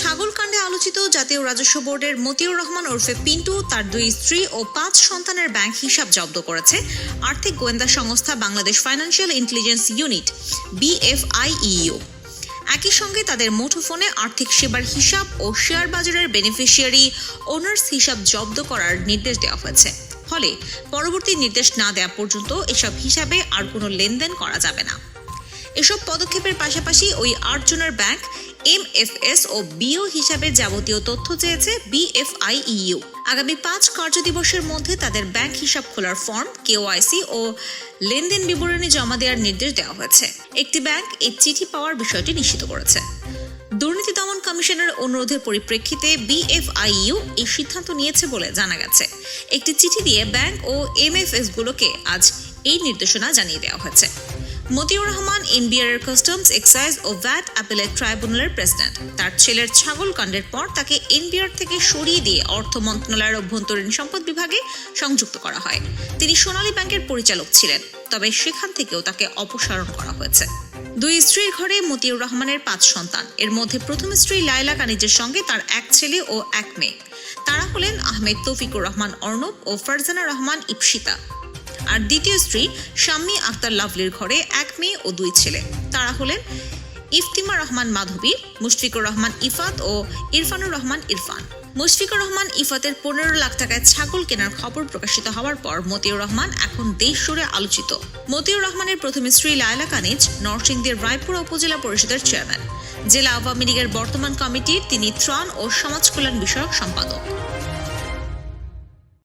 ছাগলকাণ্ডে আলোচিত জাতীয় রাজস্ব বোর্ডের মতিউর রহমান ওরফে পিন্টু তার দুই স্ত্রী ও পাঁচ সন্তানের ব্যাংক হিসাব জব্দ করেছে। আর্থিক গোয়েন্দা সংস্থা Bangladesh financial intelligence unit BFIU একই সঙ্গে তাদের মুঠোফোনে আর্থিক সেবার হিসাব ও শেয়ার বাজারের বেনিফিশিয়ারি ওনার্স হিসাব জব্দ করার নির্দেশ দেওয়া হয়েছে। ফলে পরবর্তী নির্দেশ না দেওয়া পর্যন্ত এসব হিসাবে আর কোনো লেনদেন করা যাবে না। এসব পদক্ষেপের পাশাপাশি ওই আটজনের ব্যাংক এমএফএস ও বিও হিসাবে যাবতীয় তথ্য চেয়েছে বিএফআইইউ। আগামী পাঁচ কার্যদিবসের মধ্যে তাদের ব্যাংক হিসাব খোলার ফর্ম কেওআইসি ও লেনদেন বিবরণী জমা দেওয়ার নির্দেশ দেওয়া হয়েছে। একটি ব্যাংক এই চিঠি পাওয়ার বিষয়টি নিশ্চিত করেছে। দুর্নীতি দমন কমিশনের অনুরোধের পরিপ্রেক্ষিতে বিএফআইইউ এই সিদ্ধান্ত নিয়েছে বলে জানা গেছে। একটি চিঠি দিয়ে ব্যাংক ও এমএফএস গুলোকে আজ এই নির্দেশনা জানিয়ে দেওয়া হয়েছে। মতিউর রহমান, এনবিআর এর কাস্টমস এক্সাইজ ও ভ্যাট অ্যাপেলেট ট্রাইব্যুনালের প্রেসিডেন্ট তার ছেলের ছাগল কাণ্ডের পর তাকে এনবিআর থেকে সরিয়ে দিয়ে অর্থ মন্ত্রণালয়ের অভ্যন্তরীণ সম্পদ বিভাগে সংযুক্ত করা হয়। তিনি সোনালী ব্যাংকের পরিচালক ছিলেন, তবে সেখান থেকেও তাকে অপসারণ করা হয়েছে। দুই স্ত্রীর ঘরে মতিউর রহমানের পাঁচ সন্তান। এর মধ্যে প্রথম স্ত্রী লায়লা কানিজের সঙ্গে তার এক ছেলে ও এক মেয়ে। তারা হলেন আহমেদ তৌফিকুর রহমান অর্ণব ও ফারজানা রহমান ইপসিতা। আর দ্বিতীয় স্ত্রী শাম্মী আক্তার লাভলির ঘরে এক মেয়ে ও দুই ছেলে। তারা হলেন ইফতিমা রহমান মাধবী, মুশফিকুর রহমান ইফাত ও ইরফানুর রহমান ইরফান। মুশফিকুর রহমান ইফাতের পনেরো লাখ টাকায় ছাগল কেনার খবর প্রকাশিত হওয়ার পর মতিউর রহমান এখন দেশ জুড়ে আলোচিত। মতিউর রহমানের প্রথম স্ত্রী লায়লা কানিজ, নরসিংদীর রায়পুরা উপজেলা পরিষদের চেয়ারম্যান। জেলা আওয়ামী লীগের বর্তমান কমিটির তিনি ত্রাণ ও সমাজ কল্যাণ বিষয়ক সম্পাদক।